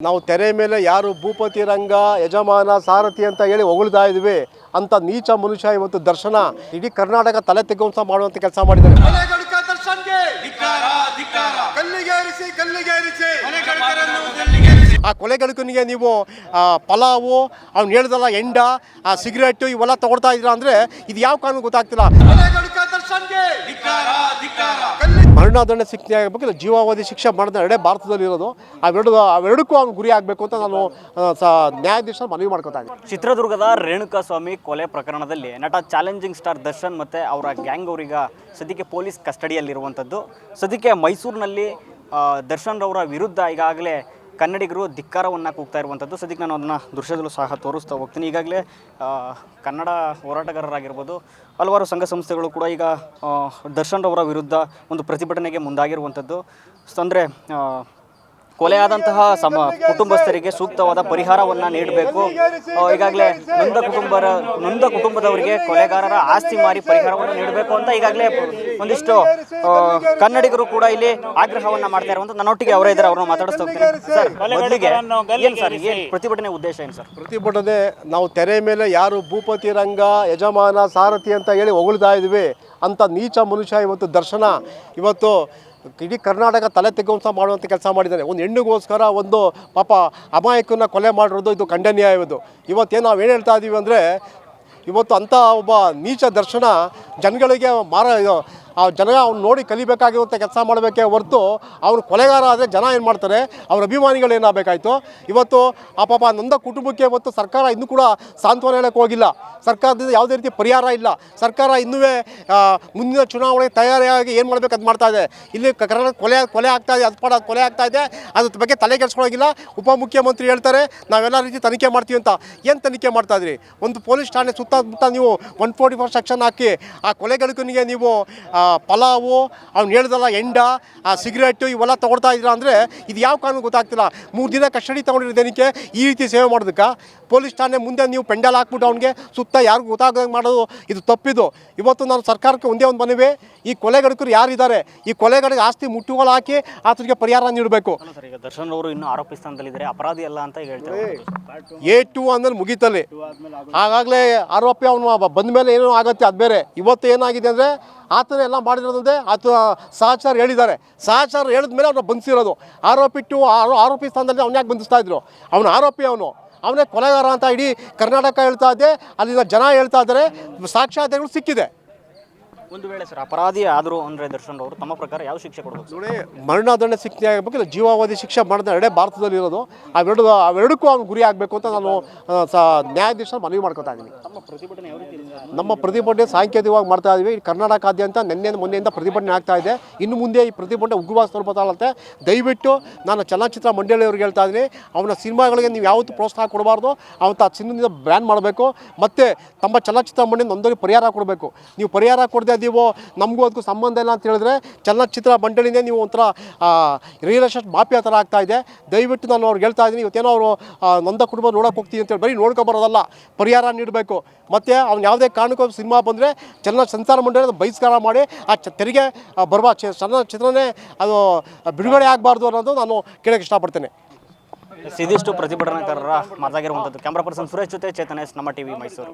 ನಾವು ತೆರೆ ಮೇಲೆ ಯಾರು ಭೂಪತಿ ರಂಗ ಯಜಮಾನ ಸಾರಥಿ ಅಂತ ಹೇಳಿ ಹೊಗಳ್ತಾ ಇದ್ವಿ ಅಂತ ನೀಚ ಮನುಷ್ಯ ಇವತ್ತು ದರ್ಶನ ಇಡೀ ಕರ್ನಾಟಕ ತಲೆ ತೆಗೆವಂತ ಮಾಡುವಂತ ಕೆಲಸ ಮಾಡಿದ್ದಾರೆ. ಆ ಕೊಲೆಗಡುಕನಿಗೆ ನೀವು ಪಲಾವು, ಅವ್ನು ಹೇಳ್ದಲ್ಲ ಎಂಡ, ಆ, ಸಿಗರೇಟು ಇವೆಲ್ಲ ತಗೊಳ್ತಾ ಇದ್ರ ಅಂದರೆ ಇದು ಯಾವ ಕಾರಣ ಗೊತ್ತಾಗ್ತಿಲ್ಲ. ಮರಣದಂಡ ಶಿಕ್ಷೆ ಆಗಬೇಕು ಜೀವಾವಧಿ ಶಿಕ್ಷೆ ಎರಡೇ ಭಾರತದಲ್ಲಿ ಇರೋದು. ಅವೆರಡು, ಅವೆರಡಕ್ಕೂ ಅವ್ನು ಗುರಿ ಆಗಬೇಕು ಅಂತ ನಾನು ನ್ಯಾಯಾಧೀಶ ಮನವಿ ಮಾಡ್ಕೊತಾ ಇದ್ದೀನಿ. ಚಿತ್ರದುರ್ಗದ ರೇಣುಕಾ ಸ್ವಾಮಿ ಕೊಲೆ ಪ್ರಕರಣದಲ್ಲಿ ನಟ ಚಾಲೆಂಜಿಂಗ್ ಸ್ಟಾರ್ ದರ್ಶನ್ ಮತ್ತು ಅವರ ಗ್ಯಾಂಗ್ ಅವರೀಗ ಸದ್ಯಕ್ಕೆ ಪೊಲೀಸ್ ಕಸ್ಟಡಿಯಲ್ಲಿರುವಂಥದ್ದು. ಸದ್ಯಕ್ಕೆ ಮೈಸೂರಿನಲ್ಲಿ ದರ್ಶನ್ ಅವರ ವಿರುದ್ಧ ಈಗಾಗಲೇ ಕನ್ನಡಿಗರು ಧಿಕ್ಕಾರವನ್ನು ಕೂಗ್ತಾ ಇರುವಂಥದ್ದು. ಸದ್ಯಕ್ಕೆ ನಾನು ಅದನ್ನು ದೃಶ್ಯದಲ್ಲೂ ಸಹ ತೋರಿಸ್ತಾ ಹೋಗ್ತೀನಿ. ಈಗಾಗಲೇ ಕನ್ನಡ ಹೋರಾಟಗಾರರಾಗಿರ್ಬೋದು, ಹಲವಾರು ಸಂಘ ಸಂಸ್ಥೆಗಳು ಕೂಡ ಈಗ ದರ್ಶನ್ ರವರ ವಿರುದ್ಧ ಒಂದು ಪ್ರತಿಭಟನೆಗೆ ಮುಂದಾಗಿರುವಂಥದ್ದು. ಅಂದರೆ ಕೊಲೆಯಾದಂತಹ ಸಮ ಕುಟುಂಬಸ್ಥರಿಗೆ ಸೂಕ್ತವಾದ ಪರಿಹಾರವನ್ನ ನೀಡಬೇಕು. ಈಗಾಗಲೇ ನೊಂದ ಕುಟುಂಬರ ನೊಂದ ಕುಟುಂಬದವರಿಗೆ ಕೊಲೆಗಾರರ ಆಸ್ತಿ ಮಾರಿ ಪರಿಹಾರವನ್ನು ನೀಡಬೇಕು ಅಂತ ಈಗಾಗಲೇ ಒಂದಿಷ್ಟು ಕನ್ನಡಿಗರು ಕೂಡ ಇಲ್ಲಿ ಆಗ್ರಹವನ್ನ ಮಾಡ್ತಾ ಇರುವಂತ ನನ್ನೊಟ್ಟಿಗೆ ಅವರೇ ಇದ್ದಾರೆ ಅವ್ರನ್ನ ಮಾತಾಡಿಸ್ತಾ ಹೋಗ್ತೀನಿ. ಸರ್ ಮೊದಲಿಗೆ ಏನು ಸರ್ ಏನು ಪ್ರತಿಭಟನೆ ಉದ್ದೇಶ ಏನು ಸರ್? ಪ್ರತಿಭಟನೆ ನಾವು ತೆರೆ ಮೇಲೆ ಯಾರು ಭೂಪತಿ ರಂಗ ಯಜಮಾನ ಸಾರಥಿ ಅಂತ ಹೇಳಿ ಹೊಗಳ್ತಾ ಇದ್ವಿ. ಅಂತ ನೀಚ ಮನುಷ್ಯ ಇವತ್ತು ದರ್ಶನ. ಇವತ್ತು ಇಡೀ ಕರ್ನಾಟಕ ತಲೆ ತೆಗೆವಂತ ಮಾಡುವಂಥ ಕೆಲಸ ಮಾಡಿದ್ದಾರೆ. ಒಂದು ಹೆಣ್ಣಿಗೋಸ್ಕರ ಒಂದು ಪಾಪ ಅಮಾಯಕನ ಕೊಲೆ ಮಾಡಿರೋದು ಇದು ಖಂಡನೀಯ ಇವತ್ತು ಇವತ್ತೇನು ನಾವು ಏನು ಹೇಳ್ತಾ ಇದ್ದೀವಿ ಅಂದರೆ, ಇವತ್ತು ಅಂಥ ಒಬ್ಬ ನೀಚ ದರ್ಶನ ಜನಗಳಿಗೆ ಮಾರ ಆ ಜನ ಅವ್ನು ನೋಡಿ ಕಲಿಬೇಕಾಗಿರುವಂಥ ಕೆಲಸ ಮಾಡಬೇಕೇ ಹೊರತು ಅವ್ನು ಕೊಲೆಗಾರ ಆದರೆ ಜನ ಏನು ಮಾಡ್ತಾರೆ? ಅವ್ರ ಅಭಿಮಾನಿಗಳು ಏನಾಗಬೇಕಾಯ್ತು? ಇವತ್ತು ಆ ಪಾಪ ನೊಂದ ಕುಟುಂಬಕ್ಕೆ ಇವತ್ತು ಸರ್ಕಾರ ಇನ್ನೂ ಕೂಡ ಸಾಂತ್ವನ ಹೇಳಕ್ಕೆ ಹೋಗಿಲ್ಲ. ಸರ್ಕಾರದಿಂದ ಯಾವುದೇ ರೀತಿ ಪರಿಹಾರ ಇಲ್ಲ. ಸರ್ಕಾರ ಇನ್ನೂ ಮುಂದಿನ ಚುನಾವಣೆಗೆ ತಯಾರಿಯಾಗಿ ಏನು ಮಾಡಬೇಕು ಅದು ಮಾಡ್ತಾ ಇದೆ. ಇಲ್ಲಿ ಕರ್ನಾಟಕ ಕೊಲೆ ಕೊಲೆ ಆಗ್ತಾ ಇದೆ ಅದು ಪಾಡ ಕೊಲೆ ಆಗ್ತಾ ಇದೆ. ಅದ್ರ ಬಗ್ಗೆ ತಲೆ ಕೆಡಿಸ್ಕೊಳ್ಳೋಗಿಲ್ಲ ಉಪಮುಖ್ಯಮಂತ್ರಿ ಹೇಳ್ತಾರೆ, ನಾವೆಲ್ಲ ರೀತಿ ತನಿಖೆ ಮಾಡ್ತೀವಿ ಅಂತ. ಏನು ತನಿಖೆ ಮಾಡ್ತಾ ಇದ್ರಿ? ಒಂದು ಪೊಲೀಸ್ ಠಾಣೆ ಸುತ್ತಮುತ್ತ ನೀವು ಒನ್ ಫೋರ್ಟಿ ಫೋರ್ ಸೆಕ್ಷನ್ ಹಾಕಿ ಆ ಕೊಲೆಗಳಿಗೆ ನೀವು ಪಲಾವು ಅವ್ನು ಹೇಳ್ದಲ್ಲ ಎಂಡ ಆ ಸಿಗರೇಟು ಇವೆಲ್ಲ ತೊಗೊಳ್ತಾ ಇದ್ದೀರಾ ಅಂದರೆ ಇದು ಯಾವ ಕಾನೂನು ಗೊತ್ತಾಗ್ತಿಲ್ಲ. ಮೂರು ದಿನ ಕಸ್ಟಡಿ ತೊಗೊಂಡಿರೋದೇನಕ್ಕೆ ಈ ರೀತಿ ಸೇವೆ ಮಾಡೋದಕ್ಕೆ? ಪೊಲೀಸ್ ಠಾಣೆ ಮುಂದೆ ನೀವು ಪೆಂಡಲ್ ಹಾಕ್ಬಿಟ್ಟು ಅವ್ನಿಗೆ ಸುತ್ತ ಯಾರಿಗೂ ಗೊತ್ತಾಗದಂಗೆ ಮಾಡೋದು ಇದು ತಪ್ಪಿದು. ಇವತ್ತು ನಾನು ಸರ್ಕಾರಕ್ಕೆ ಒಂದೇ ಒಂದು ಮನವಿ ಈ ಕೊಲೆಗಡುಕರು ಯಾರಿದ್ದಾರೆ? ಈ ಕೊಲೆಗಡೆಗೆ ಆಸ್ತಿ ಮುಟ್ಟುಗೋಲು ಹಾಕಿ ಆತನಿಗೆ ಪರಿಹಾರ ನೀಡಬೇಕು. ಸರ್ ಈಗ ದರ್ಶನ್ ಅವರು ಇನ್ನೂ ಆರೋಪಿ ಸ್ಥಾನದಲ್ಲಿದ್ದಾರೆ ಅಪರಾಧಿ ಅಲ್ಲ ಅಂತ ಹೇಳ್ತಾರೆ ಎ ಟು ಅಂದ್ರೆ ಮುಗಿತಲ್ಲಿ. ಆಗಾಗಲೇ ಆರೋಪಿ ಅವನು ಬಂದ ಮೇಲೆ ಏನೋ ಆಗತ್ತೆ ಅದು ಬೇರೆ. ಇವತ್ತು ಏನಾಗಿದೆ ಅಂದರೆ ಆತನ ಎಲ್ಲ ಮಾಡಿರೋದಂದ್ರೆ ಆತ ಸಹಚಾರ ಹೇಳಿದ್ದಾರೆ. ಸಹಚಾರ ಹೇಳಿದ ಮೇಲೆ ಅವ್ರನ್ನ ಬಂಧಿಸಿರೋದು. ಆರೋಪಿ ಟು ಆರೋ- ಆರೋಪಿ ಸ್ಥಾನದಲ್ಲಿ ಅವ್ನ ಯಾಕೆ ಬಂಧಿಸ್ತಾ ಇದ್ರು? ಅವನು ಆರೋಪಿ ಅವನು. ಅವನೇ ಕೊಲೆಗಾರ ಅಂತ ಇಡೀ ಕರ್ನಾಟಕ ಹೇಳ್ತಾ ಇದ್ದೆ ಅಲ್ಲಿನ ಜನ ಹೇಳ್ತಾ ಇದ್ದಾರೆ ಸಾಕ್ಷ್ಯಾಧಾರಗಳು ಸಿಕ್ಕಿದೆ. ಒಂದು ವೇಳೆ ಸರ್ ಅಪರಾಧಿ ಆದರೂ ಅಂದ್ರೆ ದರ್ಶನ್ ಅವರು ತಮ್ಮ ಪ್ರಕಾರ ಯಾವ ಶಿಕ್ಷೆ ಕೊಡಬೇಕು ನೋಡಿ ಮರಣದಂಡ ಶಿಕ್ಷೆ ಆಗಬೇಕು ಇಲ್ಲ ಜೀವಾವಧಿ ಶಿಕ್ಷೆ ಮಾಡಿದ ಎರಡೇ ಭಾರತದಲ್ಲಿ ಇರೋದು ಅವೆರಡು ಅವೆರಡಕ್ಕೂ ಅವ್ನು ಗುರಿ ಆಗಬೇಕು ಅಂತ ನಾನು ನ್ಯಾಯಾಧೀಶ ಮನವಿ ಮಾಡ್ಕೊತಾ ಇದ್ದೀನಿ? ನಮ್ಮ ಪ್ರತಿಭಟನೆ ಸಾಂಕೇತಿಕವಾಗಿ ಮಾಡ್ತಾ ಇದ್ದೀವಿ ಈ ಕರ್ನಾಟಕಾದ್ಯಂತ ನಿನ್ನೆ ಮೊನ್ನೆಯಿಂದ ಪ್ರತಿಭಟನೆ ಆಗ್ತಾ ಇದೆ. ಇನ್ನು ಮುಂದೆ ಈ ಪ್ರತಿಭಟನೆ ಉಗ್ರವಾದ ಸ್ವರೂಪ ತಾಳುತ್ತೆ ದಯವಿಟ್ಟು ನಾನು ಚಲನಚಿತ್ರ ಮಂಡಳಿಯವ್ರಿಗೆ ಹೇಳ್ತಾ ಇದ್ದೀನಿ ಅವನ ಸಿನಿಮಾಗಳಿಗೆ ನೀವು ಯಾವತ್ತೂ ಪ್ರೋತ್ಸಾಹ ಕೊಡಬಾರ್ದು ಆ ಸಿನಿಮಾದಿಂದ ಬ್ಯಾನ್ ಮಾಡಬೇಕು ಮತ್ತು ತಮ್ಮ ಚಲನಚಿತ್ರ ಮಂಡಳಿ ನೊಂದಣಿ ಪರಿಹಾರ ಕೊಡಬೇಕು. ನೀವು ಪರಿಹಾರ ಕೊಡದೆ ನೀವು ನಮಗೂ ಅದಕ್ಕೂ ಸಂಬಂಧ ಇಲ್ಲ ಅಂತ ಹೇಳಿದ್ರೆ ಚಲನಚಿತ್ರ ಮಂಡಳಿನೇ ನೀವು ಒಂಥರ ರಿಯಲ್ ಎಸ್ಟೇಟ್ ಮಾಫಿಯಾ ಥರ ಆಗ್ತಾ ಇದೆ. ದಯವಿಟ್ಟು ನಾನು ಅವ್ರಿಗೆ ಹೇಳ್ತಾ ಇದ್ದೀನಿ, ಇವತ್ತೇನೋ ಅವರು ನೊಂದ ಕುಟುಂಬ ನೋಡೋಕೆ ಹೋಗ್ತೀನಿ ಅಂತೇಳಿ ಬರೀ ನೋಡ್ಕೊಬರೋದಲ್ಲ ಪರಿಹಾರ ನೀಡಬೇಕು. ಮತ್ತು ಅವ್ನು ಯಾವುದೇ ಕಾರಣಕ್ಕೂ ಸಿನಿಮಾ ಬಂದರೆ ಚಲನ ಸಂಚಾರ ಮಂಡಳಿ ಬಹಿಷ್ಕಾರ ಮಾಡಿ, ಆ ಚ, ತೆರಿಗೆ ಬರುವ ಚಲನಚಿತ್ರನೇ ಅದು ಬಿಡುಗಡೆ ಆಗಬಾರ್ದು ಅನ್ನೋದು ನಾನು ಕೇಳೋಕ್ಕೆ ಇಷ್ಟಪಡ್ತೇನೆ. ಇದಿಷ್ಟು ಪ್ರತಿಭಟನಾಕಾರರ ಮಾತಾಗಿರುವಂಥದ್ದು. ಕ್ಯಾಮ್ರಾ ಪರ್ಸನ್ ಸುರೇಶ್ ಜೊತೆ ಚೇತನೇಶ್ ನಮ್ಮ ಟಿವಿ ಮೈಸೂರು.